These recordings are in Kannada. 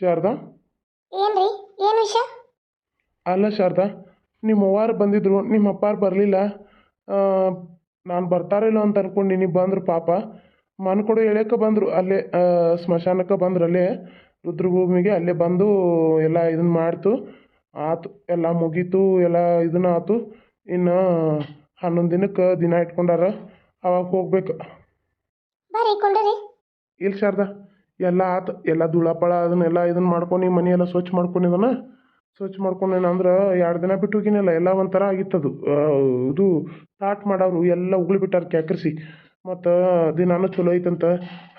ಶಾರದಾ? ಏನ್ರಿ? ಏನು ವಿಷಯ? ಅಲ್ಲ ಶಾರದಾ ನಿಮ್ಮ ಅವ್ವಾರು ಬಂದಿದ್ರು ನಿಮ್ಮ ಅಪ್ಪಾರು ಬರಲಿಲ್ಲ. ನಾನು ಬರ್ತಾರಿಲ್ಲ ಅಂತ ಅನ್ಕೊಂಡಿನಿ ಬಂದರು ಪಾಪ. ಮನ್ಕೊಡು ಎಳ್ಯಕ್ಕೆ ಬಂದರು ಅಲ್ಲೇ ಸ್ಮಶಾನಕ್ಕೆ ಬಂದ್ರು ಅಲ್ಲೇ. ರುದ್ರಭೂಮಿಗೆ ಅಲ್ಲೇ ಬಂದು ಎಲ್ಲ ಇದನ್ನ ಮಾಡ್ತು. ಆತು ಎಲ್ಲ ಮುಗೀತು ಎಲ್ಲ ಇದನ್ನ ಆತು. ಇನ್ನು ಹನ್ನೊಂದು ದಿನಕ್ಕೆ ದಿನ ಇಟ್ಕೊಂಡಾರ. ಅವಾಗ ಹೋಗ್ಬೇಕು. ಬರ್ರಿ ಕೊಂಡ್ರಿ. ಇಲ್ಲ ಶಾರದಾ. ಎಲ್ಲ ಆತು, ಎಲ್ಲ ಧೂಳಪಳ ಅದನ್ನೆಲ್ಲ ಇದನ್ನ ಮಾಡ್ಕೊಂಡು, ಮನೆ ಎಲ್ಲ ಸ್ವಚ್ಛ ಮಾಡ್ಕೊಂಡಿದ್ದಾನ ಸ್ವಚ್ಛ ಮಾಡ್ಕೊಂಡೇನ ಅಂದ್ರೆ ಎರಡು ದಿನ ಬಿಟ್ಟು ಹೋಗಿನಲ್ಲ, ಎಲ್ಲ ಒಂಥರ ಅದು. ಇದು ತಾಟ್ ಮಾಡವರು, ಎಲ್ಲ ಉಗುಳಿ ಬಿಟ್ಟಾರ ಕ್ಯಾಕರಿಸಿ. ಮತ್ತು ದಿನಾನು ಚಲೋ ಐತಂತ.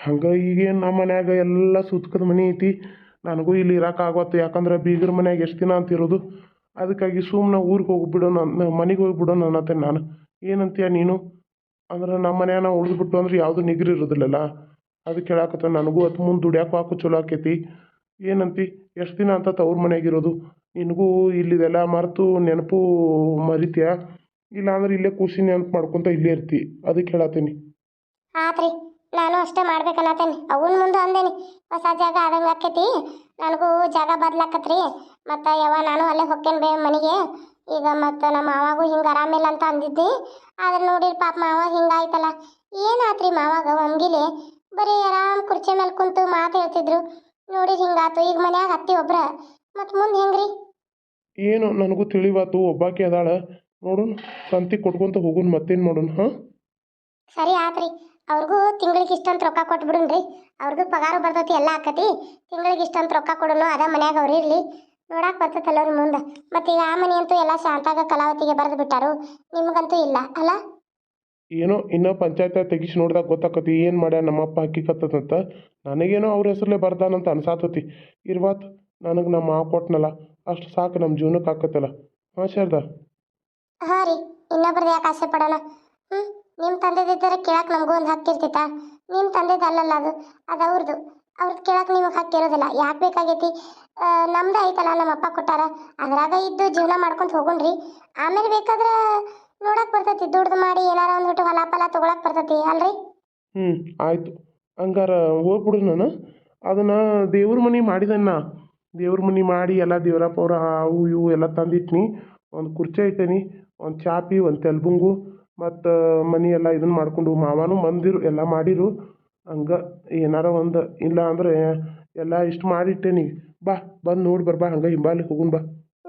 ಹಂಗೆ ಈಗೇನು ನಮ್ಮ ಮನ್ಯಾಗ ಎಲ್ಲ ಸುತ್ಕದ ಮನೆ ಐತಿ. ನನಗೂ ಇಲ್ಲಿ ಇರಕ್ಕೆ ಆಗವತ್ತು ಯಾಕಂದ್ರೆ ಬೀಗರ ಮನ್ಯಾಗ ಎಷ್ಟು ದಿನ ಅಂತ ಇರೋದು. ಅದಕ್ಕಾಗಿ ಸುಮ್ಮನೆ ಊರಿಗೆ ಹೋಗ್ಬಿಡೋಣ ಮನೆಗೆ ಹೋಗ್ಬಿಡೋಣ ಅನ್ನತ್ತೆ ನಾನು. ಏನಂತೀಯ ನೀನು? ಅಂದ್ರೆ ನಮ್ಮ ಮನೆಯಾಗ ಉಳಿದ್ಬಿಟ್ಟು ಅಂದ್ರೆ ಯಾವುದು ನಿಗ್ರಿ ಇರೋದಿಲ್ಲಲ್ಲ. ಅದಕ್ಕೆ ಕೇಳಾಕತ್ತ ನನಗೂ ಅತ್ ಮುಂದೆ ದುಡ್ಯಾಕೆ ಹಾಕು, ಚಲೋ ಆಕೈತಿ. ಏನಂತಿ? ಎಷ್ಟು ದಿನ ಅಂತ ತವ್ರ ಮನ್ಯಾಗಿರೋದು. ನಿನಗೂ ಇಲ್ಲಿದೆಲ್ಲ ಮರೆತು ನೆನಪು ಮರಿತೀಯ? ಇಲ್ಲಾಂದ್ರೆ ಇಲ್ಲೇ ಖುಷಿ ನೆನಪು ಮಾಡ್ಕೊತ ಇಲ್ಲೇ ಇರ್ತಿ. ಅದಕ್ಕೆ ಹೇಳತ್ತೀನಿ ಆತ್ರಿ ನಾನು ಅಷ್ಟೇ ಮಾಡ್ಬೇಕನ್ನತ್ತೇನೆ ಅವನ ಮುಂದೆ ಅಂದೇನಿ. ಹೊಸ ಜಾಗ ಆದಂಗೆ ಆಕೈತಿ. ನನಗೂ ಜಾಗ ಬದ್ಲಾಕತ್ರಿ ಮತ್ತು ಯಾವ ನಾನು ಅಲ್ಲೇ ಹೊಕ್ಕೇನು ಬೇ ಮನೆಗೆ. ಈಗ ಮತ್ತು ನಮ್ಮ ಮಾವಾಗೂ ಹಿಂಗೆ ಆರಾಮಿಲ್ಲ ಅಂತ ಅಂದಿದ್ದೆ. ಆದ್ರೆ ನೋಡಿ ಪಾಪ ಮಾವ ಹಿಂಗಾಯ್ತಲ್ಲ ಏನಾತ್ರಿ ಮಾವಾಗ ಒಮ್ಗಿಲೆ ಬರೀ ಆರಾಮ್ ಕುರ್ಚಿ ಮೇಲೆ ಕುಂತು ಮಾತು ಹೇಳ್ತಿದ್ರು. ನೋಡಿ ಹಿಂಗಾತು ಈಗ ಮನ್ಯಾಗ ಹತ್ತಿ ಒಬ್ರ. ಮತ್ ಮುಂದೆ ಹೆಂಗ್ರಿ? ಏನು ನನಗೂ ತಿಳಿವಾತು ಒಬ್ಬಾಕಿ ಅದಾಳ. ನೋಡೋಣ ಸಂತಿ ಕೊಟ್ಕೊಂತ ಹೋಗೋಣ ಮತ್ತೇನು ಮಾಡೋಣ ಹಾಂ? ಸರಿ ಆತ್ರಿ. ಅವ್ರಿಗೂ ತಿಂಗಳಿಗೆ ಇಷ್ಟಂತ ರೊಕ್ಕ ಕೊಟ್ಬಿಡುನ್ರಿ. ಅವ್ರದ್ದು ಪಗಾರ ಬರ್ತೈತಿ ಎಲ್ಲ ಆಕತಿ. ತಿಂಗಳಿಗೆ ಇಷ್ಟಂತ ರೊಕ್ಕ ಕೊಡೋನು ಅದ ಮನ್ಯಾಗ ಅವ್ರು ಇರಲಿ. ನೋಡಕ್ಕೆ ಬರ್ತೈತಲ್ಲ ಅವ್ರ ಮುಂದೆ. ಮತ್ತೆ ಈಗ ಆ ಮನೆ ಅಂತೂ ಎಲ್ಲ ಶಾಂತಾಗ ಕಲಾವತಿಗೆ ಬರೆದು ಬಿಟ್ಟಾರು. ನಿಮಗಂತೂ ಇಲ್ಲ ಅಲ್ಲ ಏನೋ ಇನ್ನೂ ಪಂಚಾಯತ ತೆಗಿಸಿ ನೋಡಿದಾಗ ಗೊತ್ತಾಕತಿ, ಏನು ಮಾಡ್ಯ ನಮ್ಮಪ್ಪ ಹಕ್ಕಿಕತ್ತದಂತ ನನಗೇನೋ ಅವ್ರ ಹೆಸರಲ್ಲೇ ಬರ್ದಾನಂತ ಅನ್ಸಾತತಿ. ಇರ್ವಾತ್ ನನಗೆ ನಮ್ಮ ಮಾವ ಕೊಟ್ನಲ್ಲ, ಅಷ್ಟು ಸಾಕು ನಮ್ಮ ಜೀವನಕ್ಕೆ ಆಕತ್ತಲ್ಲ. ಹಾಂ ಶಾರದಾ? ಹಾಂ ರೀ ಇನ್ನೊಬ್ರದ್ದು ಯಾಕೆ ಆಸೆ ಪಡೋಣ ಹ್ಞೂ ನಿಮ್ಮ ತಂದೆದಿದ್ದರೆ ಕೇಳಕ್ಕೆ ನಮಗೂ ಒಂದು ಹಕ್ಕಿರ್ತಿತ್ತ ನಿಮ್ಮ ತಂದೆದು ಅಲ್ಲಲ್ಲ ಅದು ಅದು ಅವ್ರದ್ದು ಅವ್ರದ್ದು ಕೇಳಕ್ಕೆ ನಿಮಗೆ ಹಕ್ಕಿರೋದಿಲ್ಲ ಯಾಕೆ ಬೇಕಾಗೈತಿ? ನಮ್ದು ಐತಲ್ಲ ನಮ್ಮ ಅಪ್ಪ ಕೊಟ್ಟಾರ. ಅದ್ರಾಗ ಇದ್ದು ಜೀವನ ಮಾಡ್ಕೊಂತ ಹೋಗೋಣ್ರಿ ಆಮೇಲೆ ಬೇಕಾದ್ರೆ ಬರ್ತೈತಿ ದುಡ್ದು ಮಾಡಿ ಏನಾರ ಒಂದು ಹೊಟ್ಟು ಹೊಲ ಪಲ ತೊಗೊಳಕ್ಕೆ ಬರ್ತೈತಿ ಅಲ್ರಿ? ಹ್ಞೂ ಆಯಿತು. ಹಂಗಾರ ಹೋಗ್ಬಿಡು ನಾನು. ಅದನ್ನ ದೇವ್ರ ಮನೆ ಮಾಡಿದನ್ನ ದೇವ್ರ ಮನೆ ಮಾಡಿ ಎಲ್ಲ ದೇವ್ರ ಪೌರ ಅವು ಇವು ಎಲ್ಲ ತಂದಿಟ್ನಿ. ಒಂದು ಕುರ್ಚಿ ಇಟ್ಟೇನಿ ಒಂದು ಚಾಪಿ ಒಂದು ತೆಲ್ಬುಂಗು ಮತ್ತು ಮನೆ ಎಲ್ಲ ಇದನ್ನು ಮಾಡ್ಕೊಂಡು ಮಾವನು ಮಂದಿರು ಎಲ್ಲ ಮಾಡಿರು. ಹಂಗ ಏನಾರ ಒಂದು ಇಲ್ಲ ಅಂದ್ರೆ ಎಲ್ಲ ಇಷ್ಟು ಮಾಡಿಟ್ಟೇನಿ. ಬಾ ಬಂದು ನೋಡಿ ಬರ್ಬಾ ಹಂಗೆ ಹಿಂಬಾಲಿ ಹೋಗುನ್ ಬಾ.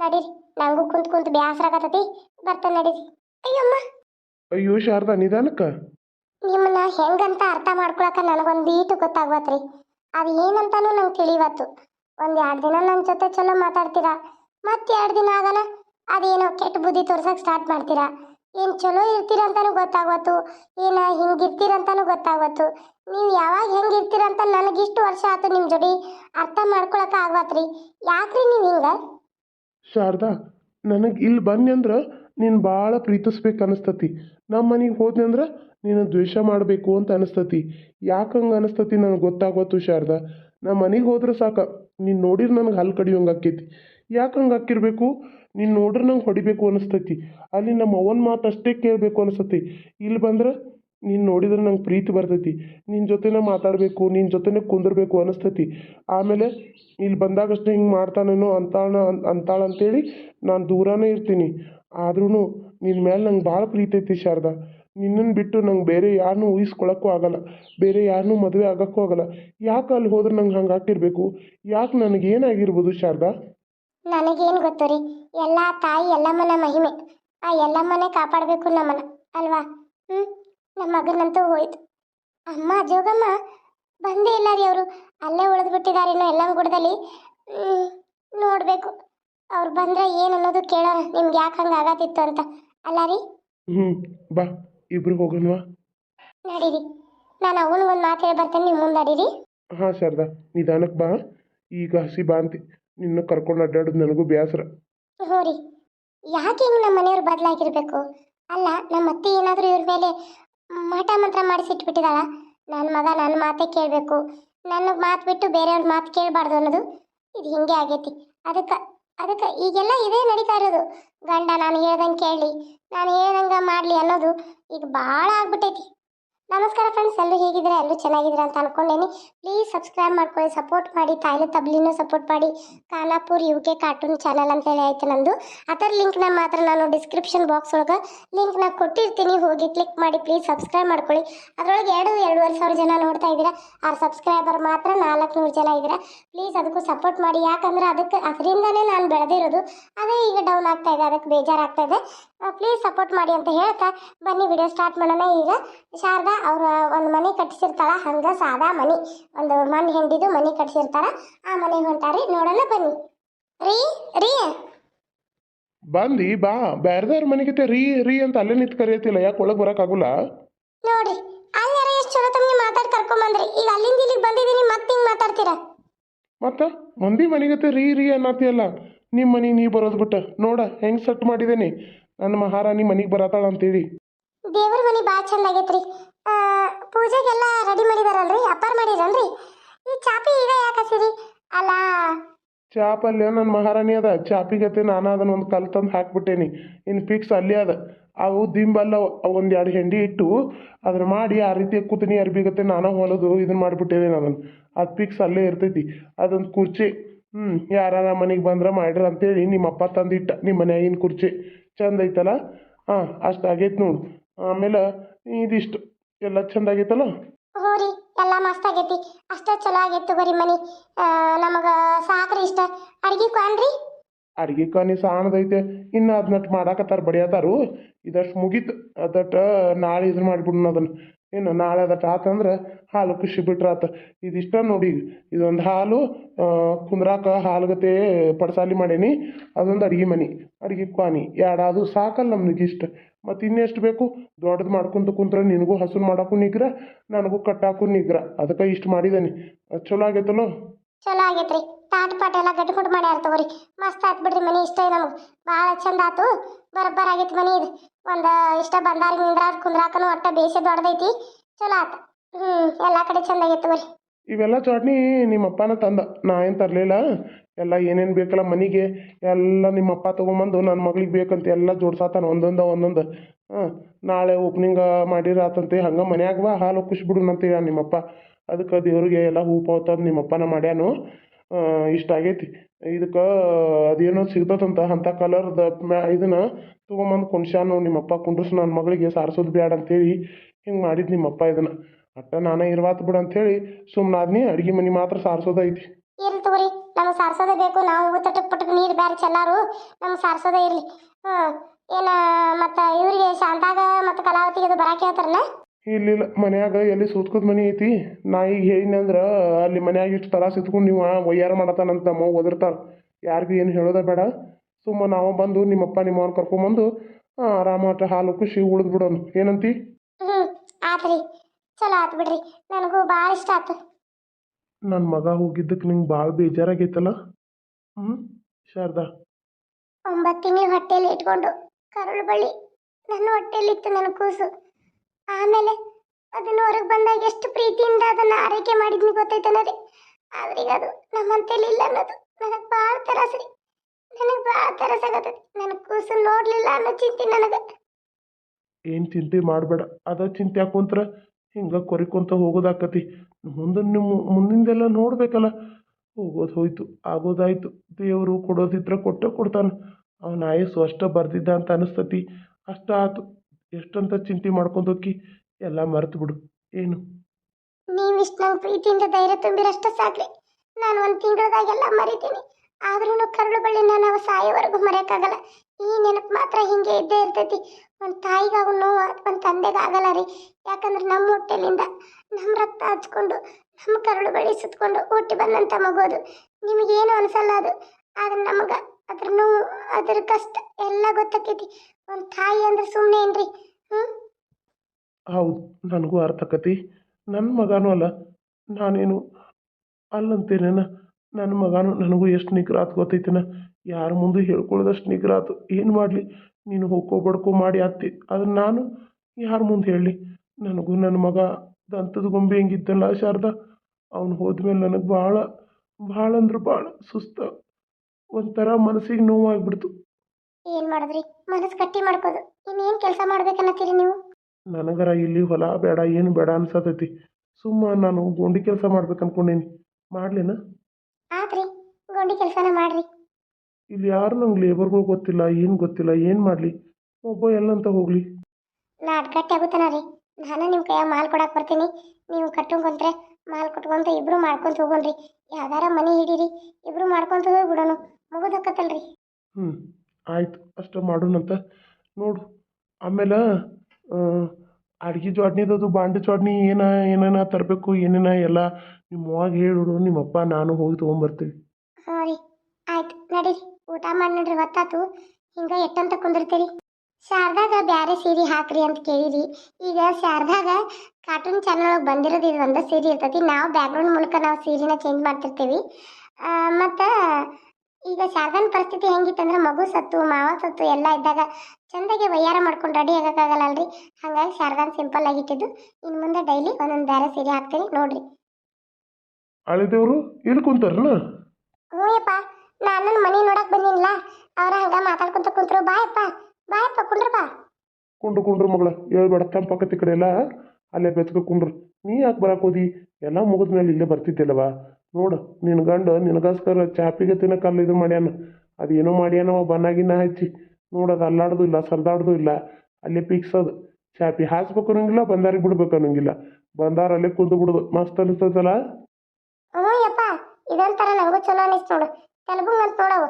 ನಡೀರಿ ನಂಗೂ ಕುಂತ್ ಕುಂತ್ ಬ್ಯಾಸರ ಆಗತೈತಿ ಬರ್ತಾನೆ ನಡೀರಿ. ಅಯ್ಯಮ್ಮ ಅಯ್ಯೋ ಶಾರದಾ ನಿಧಾನಕ್ಕ. ನಿಮ್ಮನ್ನ ಹೆಂಗಂತ ಅರ್ಥ ಮಾಡ್ಕೊಳಕ ನನಗೊಂದೀಟು ಗೊತ್ತಾಗ್ವತ್ರಿ. ಅದು ಏನಂತಾನು ನಂಗೆ ತಿಳಿವತ್ತು. ಒಂದ್ ಎರಡು ದಿನ ನನ್ನ ಜೊತೆ ಚಲೋ ಮಾತಾಡ್ತೀರಾ? ಮತ್ತೆ ಎರಡು ದಿನ ಆಗಲ್ಲ ಅದೇನೋ ಕೆಟ್ಟ ಬುದ್ಧಿ ತೋರ್ಸಕ್ ಸ್ಟಾರ್ಟ್ ಮಾಡ್ತೀರಾ? ಏನ್ ಚಲೋ ಇರ್ತೀರಂತಾನು ಗೊತ್ತಾಗ್ವತ್ತು. ಏನ ಹಿಂಗಿರ್ತೀರಂತಾನು ಗೊತ್ತಾಗ್ವತ್ತು. ನೀವು ಯಾವಾಗ ಹೆಂಗಿರ್ತೀರಂತ ನನಗಿಷ್ಟು ವರ್ಷ ಆತು ನಿಮ್ಮ ಜೋಡಿ ಅರ್ಥ ಮಾಡ್ಕೊಳಕ ಆಗ್ವತ್ರಿ. ಯಾಕ್ರಿ ನೀವು ಹಿಂಗ? ಶಾರದಾ ನನಗೆ ಇಲ್ಲಿ ಬನ್ನಿ ಅಂದ್ರೆ ನೀನು ಭಾಳ ಪ್ರೀತಿಸ್ಬೇಕು ಅನಿಸ್ತತಿ. ನಮ್ಮ ಮನೆಗೆ ಹೋದ್ನಿ ಅಂದ್ರೆ ನೀನು ದ್ವೇಷ ಮಾಡಬೇಕು ಅಂತ ಅನಿಸ್ತತಿ. ಯಾಕೆ ಹಂಗೆ ಅನಿಸ್ತತಿ ನನಗೆ ಗೊತ್ತಾಗೋತು ಶಾರದಾ ನಮ್ಮ ಮನೆಗೆ ಹೋದ್ರೆ ಸಾಕು. ನೀನು ನೋಡಿದ್ರೆ ನನಗೆ ಹಲ್ಲು ಕಡಿಯೋಂಗೆ ಆಕ್ಕೈತಿ. ಯಾಕೆ ಹಂಗೆ ಹಾಕಿರ್ಬೇಕು ನೀನು ನೋಡ್ರೆ ನಂಗೆ ಹೊಡಿಬೇಕು ಅನಿಸ್ತೈತಿ. ಅಲ್ಲಿ ನಮ್ಮ ಅವ್ವನ ಮಾತು ಅಷ್ಟೇ ಕೇಳಬೇಕು ಅನಿಸ್ತತಿ. ಇಲ್ಲಿ ಬಂದ್ರೆ ನೀನು ನೋಡಿದ್ರೆ ನಂಗೆ ಪ್ರೀತಿ ಬರ್ತೈತಿ. ನಿನ್ನ ಜೊತೆನೇ ಮಾತಾಡಬೇಕು ನಿನ್ನ ಜೊತೆನೇ ಕುಂದಿರ್ಬೇಕು ಅನಿಸ್ತೈತಿ. ಆಮೇಲೆ ಇಲ್ಲಿ ಬಂದಾಗಷ್ಟೇ ಹಿಂಗೆ ಮಾಡ್ತಾನೇನೋ ಅಂತಾಳ ಅಂತಾಳೆ ಅಂತೇಳಿ ನಾನು ದೂರನೇ ಇರ್ತೀನಿ. ಆದ್ರೂ ನಿನ್ನ ಮೇಲೆ ನಂಗೆ ಭಾಳ ಪ್ರೀತಿ ಐತಿ ಶಾರದಾ. ನಿನ್ನನ್ನು ಬಿಟ್ಟು ನಂಗೆ ಬೇರೆ ಯಾರನ್ನೂ ಊಹಿಸ್ಕೊಳಕ್ಕೂ ಆಗಲ್ಲ. ಬೇರೆ ಯಾರನ್ನೂ ಮದುವೆ ಆಗೋಕ್ಕೂ ಆಗಲ್ಲ. ಯಾಕೆ ಅಲ್ಲಿ ಹೋದ್ರೆ ನಂಗೆ ಹಂಗೆ ಆಗ್ತಿರ್ಬೇಕು? ಯಾಕೆ ನನಗೆ ಏನಾಗಿರ್ಬೋದು ಶಾರದಾ? ನನಗೇನು ಗೊತ್ತು ರೀ, ಎಲ್ಲ ತಾಯಿ, ಎಲ್ಲಮ್ಮನ ಮಹಿಮೆ. ಆ ಎಲ್ಲಮ್ಮನೇ ಕಾಪಾಡಬೇಕು ನಮ್ಮನ್ನ, ಅಲ್ವಾ? ಹ್ಞೂ ನಮ್ಮ ಮಗನಂತೂ ಹೋಯ್ತು. ಅಮ್ಮ ಜೋಗಮ್ಮ ಬಂದೇ ಇಲ್ಲ ರೀ ಅವರು. ಅಲ್ಲೇ ಉಳಿದು ಬಿಟ್ಟಿದ್ದಾರೇನೋ ಎಲ್ಲಮ್ಮ ಗುಡದಲ್ಲಿ. ನೋಡಬೇಕು. ಅವ್ರು ಬಂದ್ರೆ ಏನು ಅನ್ನೋದು ಕೇಳೋಣ. ನಿಮ್ಗೆ ಯಾಕೆ ಹಂಗೆ ಆಗತ್ತಿತ್ತು ಅಂತ. ಅಲ್ಲ ರೀ? ಹ್ಞೂ ಬಾ. ಇಬ್ರಿಗೆ ಹೋಗೋಣವಾ ನಡೀರಿ. ನಾನು ಅವನಿಗೊಂದು ಮಾತು ಹೇಳಿ ಬರ್ತೇನೆ ನೀವು ಮುಂದಾಡಿರಿ ಹಾಂ ಶಾರದಾ ನಿಧಾನಕ್ಕೆ ಬಾ. ಈಗ ಹಸಿ ಬಾ ಅಂತಿ. ನಿನ್ನ ಕರ್ಕೊಂಡು ಅಡ್ಡಾಡೋದು ನನಗೂ ಬೇಸರ ಹ್ಞೂ ರೀ. ಯಾಕೆ ಹಿಂಗೆ ನಮ್ಮ ಮನೆಯವ್ರು ಬದಲಾಗಿರ್ಬೇಕು? ಅಲ್ಲ ನಮ್ಮ ಅತ್ತೆ ಏನಾದರೂ ಇವ್ರ ಮೇಲೆ ಮಾಟ ಮಂತ್ರ ಮಾಡಿಸಿಟ್ಬಿಟ್ಟಿದ್ದಾಳ ನನ್ನ ಮಗ ನನ್ನ ಮಾತೇ ಕೇಳಬೇಕು. ನನ್ನ ಮಾತು ಬಿಟ್ಟು ಬೇರೆಯವ್ರ ಮಾತು ಕೇಳಬಾರ್ದು ಅನ್ನೋದು ಇದು ಹಿಂಗೆ ಆಗೈತಿ. ಅದಕ್ಕೆ ಅದಕ್ಕೆ ಈಗೆಲ್ಲ ಇದೇ ನಡೀತಾ ಇರೋದು. ಗಂಡ ನಾನು ಹೇಳ್ದಂಗೆ ಕೇಳಲಿ ನಾನು ಹೇಳ್ದಂಗೆ ಮಾಡಲಿ ಅನ್ನೋದು ಈಗ ಭಾಳ ಆಗ್ಬಿಟ್ಟೈತಿ. ನಮಸ್ಕಾರ ಫ್ರೆಂಡ್ಸ್ ಎಲ್ಲರೂ ಹೇಗಿದ್ರೆ ಎಲ್ಲರೂ ಚೆನ್ನಾಗಿದ್ದೀರಾ ಅಂತ ಅನ್ಕೊಂಡೇನಿ. ಪ್ಲೀಸ್ ಸಬ್ಸ್ಕ್ರೈಬ್ ಮಾಡ್ಕೊಳ್ಳಿ ಸಪೋರ್ಟ್ ಮಾಡಿ, ತಾಯಿಲೆ ತಬ್ಲಿನ ಸಪೋರ್ಟ್ ಮಾಡಿ. Khanapur U K cartoon channel ಅಂತೇಳಿ ಆಯ್ತು ನಂದು. ಅದರ ಲಿಂಕ್ನ ಮಾತ್ರ ನಾನು ಡಿಸ್ಕ್ರಿಪ್ಷನ್ ಬಾಕ್ಸ್ ಒಳಗೆ ಲಿಂಕ್ನ ಕೊಟ್ಟಿರ್ತೀನಿ. ಹೋಗಿ ಕ್ಲಿಕ್ ಮಾಡಿ ಪ್ಲೀಸ್ ಸಬ್ಸ್ಕ್ರೈಬ್ ಮಾಡ್ಕೊಳ್ಳಿ. ಅದರೊಳಗೆ ಎರಡು, ಎರಡೂವರೆ ಸಾವಿರ ಜನ ನೋಡ್ತಾ ಇದ್ದೀರಾ. ಆ ಸಬ್ಸ್ಕ್ರೈಬರ್ ಮಾತ್ರ ನಾಲ್ಕು ನೂರು ಜನ ಇದ್ದೀರಾ. ಪ್ಲೀಸ್ ಅದಕ್ಕೂ ಸಪೋರ್ಟ್ ಮಾಡಿ. ಯಾಕಂದ್ರೆ ಅದಕ್ಕೆ, ಅದರಿಂದನೇ ನಾನು ಬೆಳೆದಿರೋದು ಅದೇ ಈಗ ಡೌನ್ ಆಗ್ತಾ ಇದೆ. ಅದಕ್ಕೆ ಬೇಜಾರಾಗ್ತಾ ಇದೆ. ಪ್ಲೀಸ್ ಸಪೋರ್ಟ್ ಮಾಡಿ ಅಂತ ಹೇಳ್ತಾ ಬನ್ನಿ ವಿಡಿಯೋ ಸ್ಟಾರ್ಟ್ ಮಾಡೋಣ. ಈಗ ಶಾರದಾ ಅವ್ರ ಒಂದು ಮನೆ ಕಟ್ಟಿಸಿರ್ತಾಳ ಹಂಗ ಸಾದಾ ಮನೆ. ಒಂದು ಮಣ್ಣು ಹೆಂಡಿದು ಮನೆ ಕಟ್ಟಿಸಿರ್ತಾರ ಆ ಮನೆಗೆ ಹೊಂಟಾರಿ ನೋಡೋಣ ಬನ್ನಿ. ರೀ ರೀ. ಬಂದಿ ಬಾ. ಬ್ಯಾರ್ದಾರ ಮನೆಗಿತ್ತೆ ರೀ ರೀ ಅಂತ ಅಲ್ಲೇ ನಿಂತು ಕರೆಯತಿಲ್ಲ ಯಾಕೆ ಒಳಗೆ ಬರೋಕ್ಕಾಗಲ್ಲ ನೋಡ್ರಿ ಅಲ್ಲಾರ ಎಷ್ಟು ಚಲೋ ತಮಗೆ ಮಾತಾಡಿ ಕರ್ಕೊಂಬಂದ್ರಿ. ಈಗ ಅಲ್ಲಿಂದ ಇಲ್ಲಿಗೆ ಬಂದಿದ್ದೀನಿ ಮತ್ತೆ ಹಿಂಗೆ ಮಾತಾಡ್ತೀರಾ? ಮತ್ತು ಮಂದಿ ಮನೆಗತ್ತೆ ರೀ ರೀ ಅನ್ನತಿಯಲ್ಲ. ನಿಮ್ಮ ಮನೆಗೆ ನೀ ಬರೋದು ಬಿಟ್ಟ. ನೋಡ ಹೆಂಗೆ ಸೆಟ್ ಮಾಡಿದೇನಿ. ನನ್ನ ಮಹಾರಾಣಿ ಮನೆಗೆ ಬರತಾಳ ಅಂತೇಳಿ ದೇವ್ರ ಮನೆ ಭಾಳ ಚಂದ ಆಗೈತ್ರಿ. ಪೂಜೆಗೆಲ್ಲ ರೆಡಿ ಮಾಡಿದಾರಲ್ರಿ? ಅಪ್ಪಾರ್ ಮಾಡಿರಲ್ರಿ ಈ ಚಾಪಿ ಈಗ ಯಾಕೆ ಅಲ್ಲ. ಚಾಪಲ್ಯ ನನ್ನ ಮಹಾರಾಣಿ ಅದ? ಚಾಪಿಗತೆ ನಾನು ಅದನ್ನ ಒಂದು ಕಲ್ ತಂದು ಹಾಕ್ಬಿಟ್ಟೇನಿ. ಇನ್ನು ಫಿಕ್ಸ್ ಅಲ್ಲೇ ಅದ. ಅವು ದಿಂಬಲ್ಲ ಒಂದು ಎರಡು ಹೆಂಡಿ ಇಟ್ಟು ಅದನ್ನ ಮಾಡಿ ಆ ರೀತಿ ಕುತನಿ ಅರ್ಬಿಗತ್ತೆ ನಾನು ಹೊಲದು ಇದನ್ನ ಮಾಡಿಬಿಟ್ಟಿದ್ದೀನಿ ಅದನ್ನು ಅದು ಫಿಕ್ಸ್ ಅಲ್ಲೇ ಇರ್ತೈತಿ. ಅದೊಂದು ಕುರ್ಚಿ. ಹ್ಞೂ ಯಾರ ಮನೆಗೆ ಬಂದ್ರೆ ಮಾಡ್ರಿ ಅಂತೇಳಿ ನಿಮ್ಮ ಅಪ್ಪ ತಂದಿಟ್ಟ ನಿಮ್ಮ ಮನ್ಯಾಗಿನ ಕುರ್ಚಿ. ಚಂದ ಐತಲ್ಲ? ಹಾಂ, ಅಷ್ಟು ಆಗೈತೆ ನೋಡು. ಆಮೇಲೆ ಇದಿಷ್ಟು. ಎಲ್ಲ ಚಂದ ಆಗೈತಲ್ಲ ಹ್ಞೂ ರೀ ಎಲ್ಲ ಮಸ್ತ್ ಆಗೈತಿ ಅಷ್ಟ ಚಲೋ ಆಗೈತಿ ತಗೋರಿ ಮನಿ. ನಮಗ ಸಾಕ್ರಿ ಇಷ್ಟ. ಅಡ್ಗೆ ಕ್ವಾನ್ರಿ ಅಡ್ಗೆ ಕಾನಿ ಸಾಣದೈತೆ. ಇನ್ನು ಅದನ್ನಟ್ಟು ಮಾಡಾಕತ್ತಾರ ಬಡಿಯತಾರು. ಇದಷ್ಟು ಮುಗೀತು. ಅದಟ್ಟು ನಾಳೆ ಇದನ್ನ ಮಾಡಿಬಿಡೋಣ ಅದನ್ನು. ಏನು ನಾಳೆ ಅದಟ್ಟು ಆತಂದ್ರೆ ಹಾಲು ಖುಷಿ ಬಿಟ್ರಾತ ಆತ. ಇದಿಷ್ಟ ನೋಡಿ ಇದೊಂದು ಹಾಲು ಕುಂದ್ರಾಕ ಹಾಲ್ಗತೆ ಪಡಸಾಲಿ ಮಾಡೇನಿ. ಅದೊಂದು ಅಡ್ಗೆ ಮನೆ. ಅಡ್ಗೆ ಕ್ವಾನಿ ಯಾಡಾದು ಸಾಕಲ್ಲ ನಮ್ಗೆ ಇಷ್ಟ. ಮತ್ತು ಇನ್ನೆಷ್ಟು ಬೇಕು? ದೊಡ್ಡದು ಮಾಡ್ಕೊಂತ ಕುಂತ್ರೆ ನಿನಗೂ ಹಸುನ್ ಮಾಡಕ್ಕೂ ನಿಗ್ರ, ನನಗೂ ಕಟ್ಟಾಕು ನಿಗ್ರ. ಅದಕ್ಕೆ ಇಷ್ಟು ಮಾಡಿದ್ದೀನಿ ಅದ್ ಚಲೋ ಆಗೈತಲ್ಲೋ? ಚಲೋ ಆಗೈತ್ರಿ. ತಾಟ್ ಪಾಟ್ ಎಲ್ಲ ಗಟ್ಟಿ ಮಾಡ್ಯಾರ ತಗೋರಿ. ಮಸ್ತ್ ಆತ್ ಬಿಡ್ರಿ ಮನೆ ಇಷ್ಟ ನಮಗೆ. ಭಾಳ ಚಂದ ಆತು. ಬರೋಬ್ಬರ ಆಗೈತಿ ಮನೆ ಇದು. ಒಂದು ಇಷ್ಟ ಬಂದಾರಿ ನಿಂದ್ರ ಕುಂದ್ರಾಕನು ಒಟ್ಟ ಬೇಸೆ ದೊಡ್ಡದೈತಿ. ಚಲೋ ಆತ. ಹ್ಞೂ ಎಲ್ಲ ಕಡೆ ಚಂದ ಆಗೈತೆ ತಗೋರಿ. ಇವೆಲ್ಲ ಚಟ್ನಿ ನಿಮ್ಮಪ್ಪನ ತಂದ. ನಾ ಏನು ತರಲಿಲ್ಲ? ಎಲ್ಲ ಏನೇನು ಬೇಕಲ್ಲ ಮನೆಗೆ, ಎಲ್ಲ ನಿಮ್ಮಪ್ಪ ತೊಗೊಂಬಂದು ನನ್ನ ಮಗಳಿಗೆ ಬೇಕಂತ, ಎಲ್ಲ ಜೋಡ್ಸಾತಾನೆ ಒಂದೊಂದು ಒಂದೊಂದು. ಹಾಂ, ನಾಳೆ ಓಪ್ನಿಂಗ ಮಾಡಿರಾತಂತೆ ಹಂಗೆ ಮನ್ಯಾಗ ಬಾ, ಹಾಲು ಖುಷಿ ಅಂತೇಳಿ ನಿಮ್ಮಪ್ಪ. ಅದಕ್ಕೆ ದೇವ್ರಿಗೆ ಎಲ್ಲ ಹೂ ತಂದು ನಿಮ್ಮಪ್ಪನ ಮಾಡ್ಯಾನು. ಇಷ್ಟ ಆಗೈತಿ. ಇದಕ್ಕೆ ಅದೇನೋ ಸಿಗ್ತದಂತ ಅಂಥ ಕಲರ್ದ ಮ್ಯಾ, ಇದನ್ನ ತೊಗೊಂಬಂದು ಕುಣ್ಸ್ಯಾನು ನಿಮ್ಮಪ್ಪ, ಕುಂಡ್ರಸ್ ನನ್ನ ಮಗಳಿಗೆ, ಸಾರಿಸೋದು ಬ್ಯಾಡ ಅಂತೇಳಿ ಹಿಂಗೆ ಮಾಡಿದ್ದು ನಿಮ್ಮಪ್ಪ ಇದನ್ನು. ಅಟ್ಟ ನಾನೇ ಇರ್ವಾತ್ ಬಿಡು ಅಂತೇಳಿ ಸುಮ್ಮನಾದ್ನಿ ಅಡ್ಗೆ ಮನೆ ಮಾತ್ರ ಸಾರ್ಸೋದೈತಿ ಇರ್ಲಿ ತಗೋರಿ ನಮಗೆ ಸಾರ್ಸೋದೇ ಬೇಕು ನಾವು ತಟಕ್ ಪಟಕ್ ನೀರು ಬ್ಯಾರೆ ಚೆಲ್ಲಾರು ನಮ್ಗೆ ಸಾರ್ಸೋದೇ ಇರ್ಲಿ. ಹ್ಞೂ ಏನು ಮತ್ತು ಇವರಿಗೆ ಶಾಂತಾಗ ಮತ್ತು ಕಲಾವತಿಗೆ ಅದು ಬರಾಕೆ ಹೇಳ್ತಾರಲ್ಲ? ಇಲ್ಲಿಲ್ಲ ಮನ್ಯಾಗ ಎಲ್ಲಿ ಸೂತ್ಕದ ಮನೆ ಐತಿ ನಾ ಈಗ ಹೇಳಿನಂದ್ರೆ ಅಲ್ಲಿ ಮನ್ಯಾಗ ಇಷ್ಟು ತರ ಸಿತ್ಕೊಂಡು ನೀವು ಒಯ್ಯಾರ ಮಾಡತ್ತಾನಂತ ನಮ್ಮ ಓದಿರ್ತಾರ ಯಾರಿಗೂ ಏನು ಹೇಳೋದ ಬೇಡ ಸುಮ್ಮ ನಾವು ಬಂದು ನಿಮ್ಮಪ್ಪ ನಿಮ್ಮವನ್ನ ಕರ್ಕೊಂಬಂದು ಆರಾಮಾಟ ಹಾಲು ಖುಷಿ ಉಳಿದ್ಬಿಡೋನು ಏನಂತಿ? ಹ್ಞೂ ಆತ್ರಿ. ಚಲೋ ಆತು ಬಿಡ್ರಿ. ನನಗೂ ಭಾಳ ಇಷ್ಟ ಆತು. ನನ್ನ ಮಗ ಹೋಗಿದ್ದಕ್ಕೆ ನಿಂಗೆ ಭಾಳ ಬೇಜಾರಾಗೈತಲ್ಲ? ಹ್ಞೂ ಶಾರದಾ. ಒಂಬತ್ತು ತಿಂಗಳು ಹೊಟ್ಟೆಯಲ್ಲಿ ಇಟ್ಕೊಂಡು ಕರುಳು ಬಳ್ಳಿ. ನನ್ನ ಹೊಟ್ಟೆಯಲ್ಲಿತ್ತು ನನ್ನ ಕೂಸು. ಆಮೇಲೆ ಅದನ್ನು ಹೊರಗೆ ಬಂದಾಗ ಎಷ್ಟು ಪ್ರೀತಿಯಿಂದ ಅದನ್ನು ಆರೈಕೆ ಮಾಡಿದ್ನಿ ಗೊತ್ತೈತನರಿ ಆದ್ರೆ ಈಗ ಅದು ನಮ್ಮಂತೇಲಿ ಇಲ್ಲ ಅನ್ನೋದು. ನನಗೆ ಭಾಳ ತರಸರಿ ನನಗೆ ಭಾಳ ತರಸಾಗತ್ತೆ ನನ್ನ ಕೂಸು ನೋಡಲಿಲ್ಲ ಅನ್ನೋ ಚಿಂತೆ ನನಗೆ. ಏನು ಚಿಂತೆ ಮಾಡಬೇಡ. ಅದ ಚಿಂತೆ ಹಾಕೊಂತ್ರ ಹಿಂಗೆ ಕೊರಿಕೊಂತ ಹೋಗೋದಾಕತಿ. ಮುಂದೆ ನಿಮ್ಮ ಮುಂದಿಂದೆಲ್ಲ ನೋಡಬೇಕಲ್ಲ. ಹೋಗೋದು ಹೋಯ್ತು, ಆಗೋದಾಯ್ತು. ದೇವರು ಕೊಡೋದಿದ್ರೆ ಕೊಟ್ಟೆ ಕೊಡ್ತಾನೆ. ಅವನ ಆಯಸ್ಸು ಅಷ್ಟ ಬರ್ದಿದ್ದ ಅಂತ ಅನಿಸ್ತತಿ. ಅಷ್ಟ ಆತು. ಎಷ್ಟಂತ ಚಿಂತೆ ಮಾಡ್ಕೊಂಡೋಕಿ, ಎಲ್ಲ ಮರೆತು ಬಿಡು. ಏನು? ನೀವಿಷ್ಟು ನಂಗೆ ಪ್ರೀತಿಯಿಂದ ಧೈರ್ಯ ತುಂಬಿರಷ್ಟ ಸಾಕ್ರಿ. ನಾನು ಒಂದು ತಿಂಗಳದಾಗೆಲ್ಲ ಮರಿತೀನಿ. ಆದ್ರೂ ಕರುಳು ಬಳ್ಳಿ ನಾವು ಸಾಯೋವರೆಗೂ ಮರೆಯಕ್ಕಾಗಲ್ಲ. ಈ ನೆನಪು ಮಾತ್ರ ಹಿಂಗೆ ಇದ್ದೇ ಇರ್ತೈತಿ. ಒಂದು ತಾಯಿಗಾಗು ನೋವು ಒಂದು ತಂದೆಗಾಗಲ್ಲ ರೀ. ಯಾಕಂದ್ರೆ ನಮ್ಮ ಹೊಟ್ಟೆಲಿಂದ ನಮ್ಮ ರಕ್ತ ಹಚ್ಕೊಂಡು, ನಮ್ಮ ಕರುಳು ಬಳ್ಳಿ ಸುತ್ಕೊಂಡು ಹುಟ್ಟಿ ಬಂದಂಥ ಮಗೋದು ನಿಮಗೇನು ಅನ್ಸಲ್ಲ ಅದು. ಆದ್ರೆ ನಮಗೆ ಅದ್ರ ನೋವು, ಅದ್ರ ಕಷ್ಟ ಎಲ್ಲ ಗೊತ್ತಾಕೈತಿ. ಒಂದು ತಾಯಿ ಅಂದ್ರೆ ಸುಮ್ಮನೆ ಏನ್ರಿ? ಹೌದು, ನನಗೂ ಅರ್ಥ ಆಕತಿ ನನ್ನ ಮಗನೂ ಅಲ್ಲ, ನಾನೇನು ಅಲ್ಲಂತೇನೇನ ನನ್ನ ಮಗನು ನನಗೂ ಎಷ್ಟು ನಿಗ್ರಹ ಆತು ಗೊತ್ತೈತೇನ? ಯಾರ ಮುಂದೆ ಹೇಳ್ಕೊಳ್ಳೋದಷ್ಟು ನಿಗ್ರಹ ಆತು ಏನು ಮಾಡಲಿ? ನೀನು ಹೋಗ್ಕೋ ಬಡ್ಕೋ ಮಾಡಿ ಅತ್ತಿ. ಅದನ್ನು ನಾನು ಯಾರ ಮುಂದೆ ಹೇಳಲಿ ನನಗೂ ನನ್ನ ಮಗ ದಂತದ ಗೊಂಬೆ ಹೆಂಗಿದ್ದಲ್ಲ ಶಾರದಾ? ಅವನು ಹೋದ್ಮೇಲೆ ನನಗೆ ಭಾಳ ಭಾಳ ಅಂದ್ರೆ ಭಾಳ ಸುಸ್ತ. ಒಂಥರ ಮನಸ್ಸಿಗೆ ನೋವಾಗ್ಬಿಡ್ತು. ಏನು ಮಾಡಿದ್ರಿ? ಮನಸ್ಸು ಕಟ್ಟಿ ಮಾಡ್ಕೋದು. ಇನ್ನೇನು ಕೆಲಸ ಮಾಡ್ಬೇಕನ್ನತ್ತೀರಿ ನೀವು? ನನಗರ ಇಲ್ಲಿ ಹೊಲ ಬೇಡ ಏನು ಬೇಡ ಅನ್ಸತೈತಿ. ಸುಮ್ಮ ನಾನು ಗೊಂಡಿ ಕೆಲಸ ಮಾಡ್ಬೇಕು ಅನ್ಕೊಂಡೇನಿ ಮಾಡ್ಲೇನ? ಆತ್ರಿ ಗೊಂಡಿ ಕೆಲಸನ ಮಾಡ್ರಿ. ಇಲ್ಲಿ ಯಾರು ನಂಗೆ ಲೇಬರ್ಗಳು ಗೊತ್ತಿಲ್ಲ ಏನು ಗೊತ್ತಿಲ್ಲ ಏನು ಮಾಡಲಿ? ಒಬ್ಬ ಎಲ್ಲಂತ ಹೋಗ್ಲಿ. ನಾ ಅಡ್ಗಟ್ಟಿ ಆಗುತ್ತಾನ ರೀ? ನಾನು ನಿಮ್ಮ ಕೈಯಾಗ ಮಾಲ್ ಕೊಡಕ್ಕೆ ಬರ್ತೀನಿ. ನೀವು ಕಟ್ಟುಕೊಂತ್ರೆ ಮಾಲ್ ಕೊಟ್ಕೊಂತ ಇಬ್ರು ಮಾಡ್ಕೊಂತ ಹೋಗೋಣ್ರಿ. ಯಾವ್ದಾರ ಮನೆ ಹಿಡೀರಿ ಇಬ್ರು ಮಾಡ್ಕೊಂತ ಹೋಗ್ಬಿಡೋಣ ಮುಗುದಕ್ಕತ್ತಲ್ರಿ ಹ್ಞೂ ಆಯ್ತು. ಅಷ್ಟು ಮಾಡೋಣಂತ. ನೋಡು ಆಮೇಲೆ ಅಡ್ಗೆ ಜೋಡ್ನಿದದು ಬಾಂಡೆ ಜೋಡ್ನಿ ಏನ, ಏನೇನ ತರಬೇಕು, ಏನೇನ ಎಲ್ಲ ನಿಮ್ಮ ಅವ್ವಾಗ ಹೇಳಿಡು ನಿಮ್ಮಪ್ಪ ನಾನು ಹೋಗಿ ತೊಗೊಂಬರ್ತೀವಿ. ಹಾಂ ರೀ, ಆಯ್ತು, ನಡೀರಿ, ಊಟ ಮಾಡಿ ನೋಡ್ರಿ ಹೊತ್ತಾತು ಹಿಂಗ ಎಟ್ಟಂತ ಕುಂದಿರ್ತೀರಿ. ಶಾರದಾಗ ಬ್ಯಾರೆ ಸೀರೆ ಹಾಕ್ರಿ ಅಂತ ಕೇಳಿರಿ, ಈಗ ಶಾರದಾಗ ಕಾರ್ಟೂನ್ ಚಾನಲ್ ಒಳಗೆ ಬಂದಿರೋದು ಇದು ಒಂದೇ ಸೀರೆ ಇರ್ತೈತಿ, ನಾವು ಬ್ಯಾಕ್ಗ್ರೌಂಡ್ ಮೂಲಕ ನಾವು ಸೀರೆನ ಚೇಂಜ್ ಮಾಡ್ತಿರ್ತೀವಿ. ಮತ್ತು ಈಗ ಶಾರದನ ಪರಿಸ್ಥಿತಿ ಹೆಂಗಿತ್ತಂದ್ರೆ ಮಗು ಸತ್ತು ಮಾವ ಸತ್ತು ಎಲ್ಲ ಇದ್ದಾಗ ಚಂದಾಗೆ ವೈಯಾರ ಮಾಡ್ಕೊಂಡು ರೆಡಿ ಆಗೋಕ್ಕಾಗಲ್ಲಲ್ರಿ? ಹಾಗಾಗಿ ಶಾರದಾನ್ ಸಿಂಪಲ್ ಆಗಿಟ್ಟಿದ್ದು ಇನ್ನು ಮುಂದೆ ಡೈಲಿ ಒಂದೊಂದು ಬೇರೆ ಸೀರೆ ಹಾಕ್ತೀನಿ ನೋಡ್ರಿ. ಅಳಿದವರು ಇಲ್ಲಿ ಕುಂತಾರಲ್ಲ ಹ್ಞೂ ಯಪ್ಪ ನಾನು ಮನೆ ನೋಡಕ್ ಬಂದಿನಲ್ಲ ಅವ್ರ ಹಂಗ ಮಾತಾಡ್ಕೊಂತ ಕುಂತ್ರು. ಬಾಯಪ್ಪ ಬಾಯಪ್ಪ ಕುಂಡ್ರ ಬಾ. ಕುಂಡ್ರು ಕುಂಡ್ರು ಮಗಳ ಹೇಳ್ಬೇಡ ತಂಪಾಕತಿ ಕಡೆ ಎಲ್ಲ. ಅಲ್ಲೇ ಬೆಚ್ಕ ಕುಂಡ್ರು. ನೀ ಯಾಕೆ ಬರಕ್ ಹೋದಿ? ಎಲ್ಲ ಮುಗಿದ ಮೇಲೆ ಇಲ್ಲೇ ಬರ್ತಿದ್ದಿಲ್ಲವ ನೋಡು ನಿನ್ನ ಗಂಡ ನಿನಗೋಸ್ಕರ ಚಾಪಿಗೆ ತಿನ್ನಕಲ್ಲ ಇದು ಮಾಡ್ಯಾನ. ಅದೇನೋ ಮಾಡ್ಯಾನವ ಬನ್ನಾಗಿನ ಹಚ್ಚಿ. ನೋಡೋದು ಅಲ್ಲಾಡ್ದು ಇಲ್ಲ ಸರ್ದಾಡ್ದು ಇಲ್ಲ. ಅಲ್ಲೇ ಪಿಕ್ಸೋದು. ಅದು ಚಾಪಿ ಹಾಸ್ಬೇಕು ಅನ್ನೋಂಗಿಲ್ಲ ಬಂದಾರಿಗೆ ಬಿಡ್ಬೇಕು ಅನ್ನೋಂಗಿಲ್ಲ. ಬಂದಾರ ಅಲ್ಲೇ ಕುಂತು ಬಿಡುದು. ಮಸ್ತ್ ಅನಿಸ್ತದಲ್ಲ? ಹ್ಞೂ ಯಪ್ಪ. ಇದೊಂಥರ ನನಗೂ ಚಲೋ ಅನಿಸ್ತು ನೋಡು. ಅಂತ ನೋಡವು.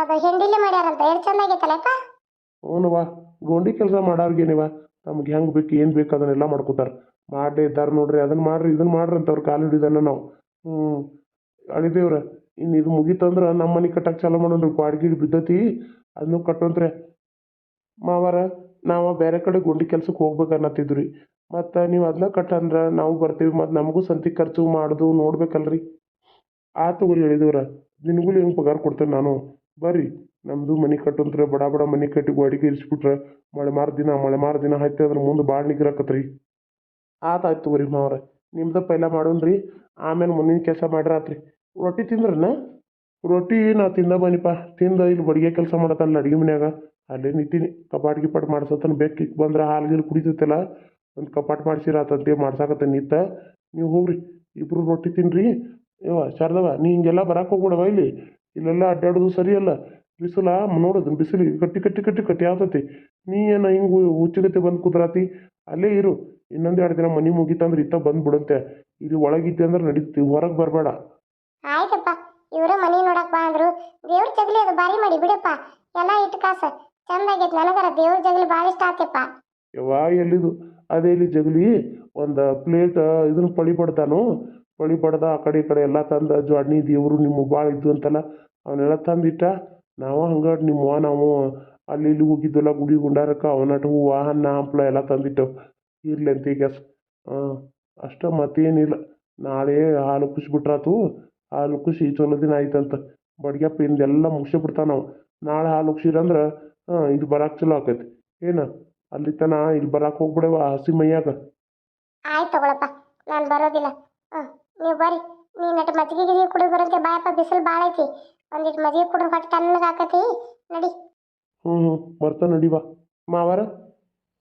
ಅದು ಹೆಂಡಿಲಿ ಮಾಡ್ಯಾರಂತ ಎಷ್ಟು ಅವನವ ಗೋಂಡಿ ಕೆಲಸ ಮಾಡೋರ್ಗೇನಿವ ನಮ್ಗೆ ಹೆಂಗೆ ಬೇಕು ಏನು ಬೇಕು ಅದನ್ನೆಲ್ಲ ಮಾಡ್ಕೋತಾರೆ. ಮಾಡೇ ಇದ್ದಾರೆ ನೋಡ್ರಿ ಅದನ್ನ ಮಾಡ್ರಿ ಇದನ್ನ ಮಾಡ್ರಿ ಅಂತ ಅವ್ರು ಕಾಲು ಹಿಡಿದನ್ನ ನಾವು. ಹ್ಞೂ ಅಳಿದೇವ್ರ ಇನ್ನು ಇದು ಮುಗೀತಂದ್ರೆ ನಮ್ಮ ಮನೆ ಕಟ್ಟಕ್ಕೆ ಚಾಲೂ ಮಾಡೋಣ್ರಿ ಬಾಡಿಗೆ ಬಿದ್ದತಿ, ಅದನ್ನು ಕಟ್ಟೋಂತ್ರೆ. ಮಾವಾರ, ನಾವು ಬೇರೆ ಕಡೆ ಗುಂಡಿ ಕೆಲ್ಸಕ್ಕೆ ಹೋಗ್ಬೇಕು ರೀ. ಮತ್ತು ನೀವು ಅದನ್ನ ಕಟ್ಟಂದ್ರೆ ನಾವು ಬರ್ತೀವಿ ಮತ್ತು ನಮಗೂ ಸಂತಿ ಖರ್ಚು ಮಾಡೋದು ನೋಡ್ಬೇಕಲ್ರಿ. ಆತು ತಗೋರಿ ಹೇಳಿದವ್ರ ನಿನಗೂ ಹಿಂಗೆ ಪಗಾರ ಕೊಡ್ತೇನೆ ನಾನು. ಬರ್ರಿ ನಮ್ಮದು ಮನೆ ಕಟ್ಟಂತ್ರೆ, ಬಡ ಬಡ ಮನೆ ಕಟ್ಟಿ ಗೋಡಿಗೆ ಇರಿಸ್ಬಿಟ್ರೆ ಮಳೆ ಮಾರು ದಿನ, ಮಳೆ ಮಾರು ದಿನ ಆಯ್ತು ಅದ್ರ ಮುಂದೆ ಭಾಳ ನಿಗ್ರಾಕತ್ರಿ ಆತಾಯ್ತು ತಗೋರಿ ಮಾವ್ರ, ನಿಮ್ದು ಪೈಲ ಮಾಡೋಣ್ರಿ, ಆಮೇಲೆ ಮುಂದಿನ ಕೆಲಸ ಮಾಡ್ರಿ ಆತ್ರಿ. ರೊಟ್ಟಿ ತಿಂದ್ರನ? ರೊಟ್ಟಿ ನಾ ತಿಂದ ಬನ್ನಿಪ್ಪ ತಿಂದ ಇಲ್ಲಿ ಬಡಿಗೆ ಕೆಲಸ ಮಾಡತ್ತಲ್ಲ ಅಡುಗೆ ಮನ್ಯಾಗ. ಅಲ್ಲೇ ನಿಂತೀನಿ. ಕಪಾಟ್ ಗಿಪಾಟ್ ಮಾಡ್ಸತ್ತನ ಬೆಕ್ಕಿಗೆ ಬಂದ್ರೆ ಹಾಲು ಗೀಲು ಕುಡಿತೈತಲ್ಲ, ಒಂದು ಕಪಾಟ್ ಮಾಡಿಸಿರತ್ತಂತೆ ಮಾಡ್ಸಾಕತ್ತ ನಿಂತ. ನೀವು ಹೋಗ್ರಿ. ಇಬ್ರು ರೊಟ್ಟಿ ತಿನ್ರಿ. ಯವ್ವ ಶಾರದವ ನೀ ಹಿಂಗೆಲ್ಲ ಬರಕ್ಕೆ ಹೋಗ್ಬಿಡವ ಇಲ್ಲಿ? ಇಲ್ಲೆಲ್ಲ ಅಡ್ಡಾಡೋದು ಸರಿಯಲ್ಲ. ಬಿಸಿಲ ನೋಡೋದು ಬಿಸಿಲು ಕಟ್ಟಿ ಕಟ್ಟಿ ಕಟ್ಟಿ ಕಟ್ಟಿ ಆಗ್ತೈತಿ. ನೀ ಏನು ಹಿಂಗೆ ಹುಚ್ಚಗತ್ತೆ ಬಂದು ಕುದ್ರಾತಿ? ಅಲ್ಲೇ ಇರು. ಇನ್ನೊಂದು ಎರಡು ದಿನ ಮನೆ ಮುಗೀತಂದ್ರೆ ಇತ್ತ ಬಂದ್ಬಿಡಂತೆ ಇಲ್ಲಿ ಒಳಗಿದ್ದೆ ಅಂದ್ರೆ ನಡೀತಿ. ಹೊರಗೆ ಬರಬೇಡ. ಇವ್ರ ಮನೆ ನೋಡಕ್ ಬಾ ಅಂದ್ರು. ದೇವ್ರ ಜಗಲಿ ಅದು ಬಾರಿ ಮಾಡಿ, ಬಿಡಪ್ಪ. ಎಲ್ಲ ಇಟ್ಟು ಕಾಸ. ಚಂದ ಆಗೈತೆ ನನಗರ, ದೇವ್ರ ಜಗಲಿ ಭಾಳ ಇಷ್ಟ ಆತಪ್ಪ ಎಲ್ಲಿದು? ಅದೇ ಇಲ್ಲಿ ಜಗಲಿ, ಒಂದು ಪ್ಲೇಟ್ ಇದನ್ನ ಪಳಿ ಪಡ್ತಾನು. ಪಳಿ ಪಡ್ದ ಆ ಕಡೆ ಈ ಕಡೆ ಎಲ್ಲ ತಂದ ಜ್ವಾಡ್ನಿ ದೇವರು ನಿಮ್ಮ ಭಾಳ ಇದ್ದು ಅಂತಲ್ಲ ಅವನ್ನೆಲ್ಲ ತಂದಿಟ್ಟ. ನಾವು ಹಂಗೆ ನಿಮ್ಮ ಅವ್ವ, ನಾವು ಅಲ್ಲಿ ಇಲ್ಲಿ ಹೋಗಿದ್ದಲ್ಲ ಗುಡಿ ಗುಂಡಾರಕ್ಕ, ಅವನಟ ಹೂವು ಹಣ್ಣ ಹಂಪ್ಲ ಎಲ್ಲ ತಂದಿಟ್ಟವು. ಇರ್ಲಿ ಅಂತ ಈಗ ಹಾಂ ಅಷ್ಟ ಮತ್ತೇನಿಲ್ಲ. ನಾಳೆ ಹಾಲು ಕುಶ್ ಬಿಟ್ರಾತು ಹಾಲು ಖುಷಿ ಚಲೋ ದಿನ ಆಯ್ತಂತ ಬಡ್ಗ್ಯಪ್ಪ ಇಂದೆಲ್ಲ ಮುಗಿಸಿ ಬಿಡ್ತಾನ ನಾವು. ನಾಳೆ ಹಾಲು ಉಗ್ಸಿರಂದ್ರೆ ಹಾಂ ಇದು ಬರಾಕ್ ಚಲೋ ಆಕೈತಿ. ಏನು? ಅಲ್ಲಿ ತನ ಇಲ್ಲಿ ಬರಾಕ್ ಹೋಗ್ಬಿಡವ ಹಸಿ ಮೈಯಾಗ. ಆಯ್ತು ತಗೊಳಪ್ಪ ನಾನು ಬರೋದಿಲ್ಲ. ಹಾಂ ನೀವು ಬರ್ರಿ. ನೀ ನಟ ಮಜ್ಜಿಗೆ ಗಿಜಿಗೆ ಕುಡಿದು ಬರೋದಕ್ಕೆ ಬಾಯಪ್ಪ ಬಿಸಿಲು ಭಾಳ ಐತಿ. ಒಂದಿಟ್ಟು ಮಜ್ಜಿಗೆ ಕುಡಿದು ಹೊಟ್ಟೆ ನಡಿ. ಹ್ಞೂ ಹ್ಞೂ ಬರ್ತಾ ನಡಿವಾ ಮಾವಾರ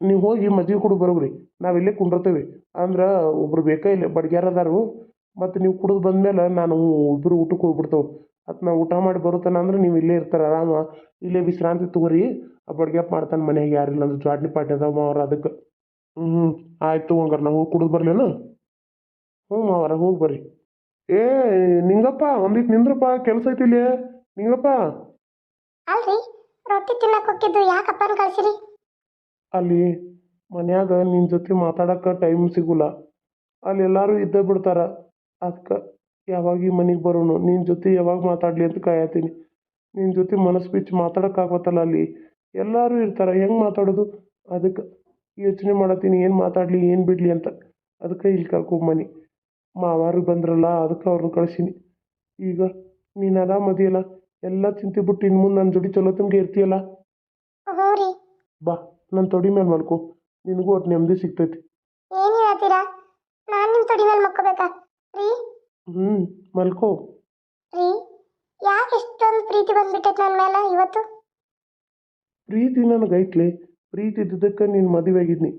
ನೀವು ಹೋಗಿ ಮಜ್ಜಿಗೆ ಕುಡಿದು ಬರೋಗ್ರಿ. ನಾವು ಇಲ್ಲೇ ಕುಂಡಿರ್ತೇವೆ ಅಂದ್ರೆ ಒಬ್ರು ಬೇಕಾ ಇಲ್ಲ ಬಡ್ಗ್ಯಾರ ಅದಾರು? ಮತ್ತು ನೀವು ಕುಡಿದು ಬಂದಮೇಲೆ ನಾನು ಇಬ್ಬರು ಊಟಕ್ಕೆ ಹೋಗ್ಬಿಡ್ತೇವೆ. ಮತ್ತು ನಾವು ಊಟ ಮಾಡಿ ಬರುತ್ತಾನ ಅಂದ್ರೆ ನೀವು ಇಲ್ಲೇ ಇರ್ತಾರೆ ಆರಾಮ. ಇಲ್ಲೇ ವಿಶ್ರಾಂತಿ ತಗೋರಿ. ಅಡುಗೆ ಬಡ್ಗ್ಯಾಪ್ ಮಾಡ್ತಾನೆ ಮನೆಗೆ ಯಾರಿಲ್ಲ ಅಂದ್ರೆ ಜ್ವಾಡ್ನಿ ಪಾಟ್ನಿ ಅದಾವ ಮಾವಾರ ಅದಕ್ಕೆ. ಹ್ಞೂ ಹ್ಞೂ ಆಯ್ತು ಹಂಗಾರೆ ನಾವು ಹೋಗಿ ಕುಡಿದು ಬರಲೇನು? ಹ್ಞೂ ಮಾವಾರ ಹೋಗಿ ಬರ್ರಿ. ಏ ನಿಂಗಪ್ಪ ಒಂದಿಟ್ಟು ನಿಂದ್ರಪ್ಪ ಕೆಲಸ ಐತಿ ಇಲ್ಲಿ? ನಿಂಗಪ್ಪ? ಅಲ್ರಿ ರೊಟ್ಟಿ ತಿನ್ನಕ್ಕೆ ಹೋಗಿದ್ದು ಯಾಕಪ್ಪನ ಕಳ್ಸಿರಿ? ಅಲ್ಲಿ ಮನ್ಯಾಗ ನಿನ್ನ ಜೊತೆ ಮಾತಾಡಕ್ಕೆ ಟೈಮ್ ಸಿಗುಲ್ಲ. ಅಲ್ಲಿ ಎಲ್ಲರೂ ಇದ್ದೇ ಬಿಡ್ತಾರ. ಅದಕ್ಕೆ ಯಾವಾಗ ಈ ಮನೆಗೆ ಬರೋನು? ನಿನ್ನ ಜೊತೆ ಯಾವಾಗ ಮಾತಾಡಲಿ ಅಂತ ಕಾಯತ್ತೀನಿ ನಿನ್ನ ಜೊತೆ ಮನಸ್ಸು ಬಿಚ್ಚಿ ಮಾತಾಡೋಕ್ಕಾಗತ್ತಲ್ಲ ಅಲ್ಲಿ? ಎಲ್ಲರೂ ಇರ್ತಾರೆ ಹೆಂಗೆ ಮಾತಾಡೋದು? ಅದಕ್ಕೆ ಯೋಚನೆ ಮಾಡತ್ತೀನಿ ಏನು ಮಾತಾಡಲಿ ಏನು ಬಿಡಲಿ ಅಂತ. ಅದಕ್ಕೆ ಇಲ್ಲಿ ಕರ್ಕೊಂಬನಿ ಮಾವಾರು ಬಂದ್ರಲ್ಲ ಅದಕ್ಕೆ ಅವ್ರನ್ನ ಕಳ್ಸೀನಿ. ಈಗ ನೀನು ಆರಾಮದಿಯಲ್ಲ ಎಲ್ಲ ಚಿಂತೆ ಬಿಟ್ಟು ಇನ್ನು ಮುಂದೆ ನನ್ನ ಜೋಡಿ ಚಲೋ ತನಕ ಇರ್ತೀಯಲ್ಲ? ಬಾ ನನ್ನ ತೊಡಿ ಮೇಲೆ ಮಲ್ಕೋ. ನಿನಗೂ ಒಟ್ಟು ನೆಮ್ಮದಿ ಸಿಗ್ತೈತಿ. ಏನು ಹೇಳ್ತೀರಾ ನಾನು ನಿಮ್ಮ ತೊಡಿ ಮೇಲೆ ಮಕ್ಕೋಬೇಕಾ ರೀ? ಹ್ಮ್ ಮಲ್ಕೋ. ರೀ? ಯಾಕೆ ಇಷ್ಟೊಂದು ಪ್ರೀತಿ ಬಂದ್ಬಿಟ್ಟೈತೆ ನನ್ನ ಮೇಲೆ ಇವತ್ತು? ಪ್ರೀತಿ ನನಗೈತ್ಲೆ. ಪ್ರೀತಿ ಇದ್ದಿದ್ದಕ್ಕೆ ನೀನು ಮದುವೆ ಆಗಿದ್ನಿ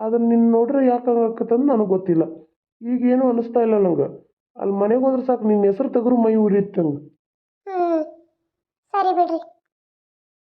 ಅದನ್ನು ನಿನ್ನ ನೋಡ್ರೆ ಯಾಕೆ ಹಂಗಾಕತ್ತಂದು ನನಗೆ ಗೊತ್ತಿಲ್ಲ. ಈಗೇನು ಅನಿಸ್ತಾ ಇಲ್ಲ ನಂಗೆ. ಅಲ್ಲಿ ಮನೆಗೆ ಹೋದ್ರೆ ಸಾಕು ನಿನ್ನ ಹೆಸರು ತೆಗರು ಮೈ ಉರಿಯುತ್ತೆ ನಂಗೆ ಹ್ಞೂ ಸರಿ ಬಿಡ್ರಿ.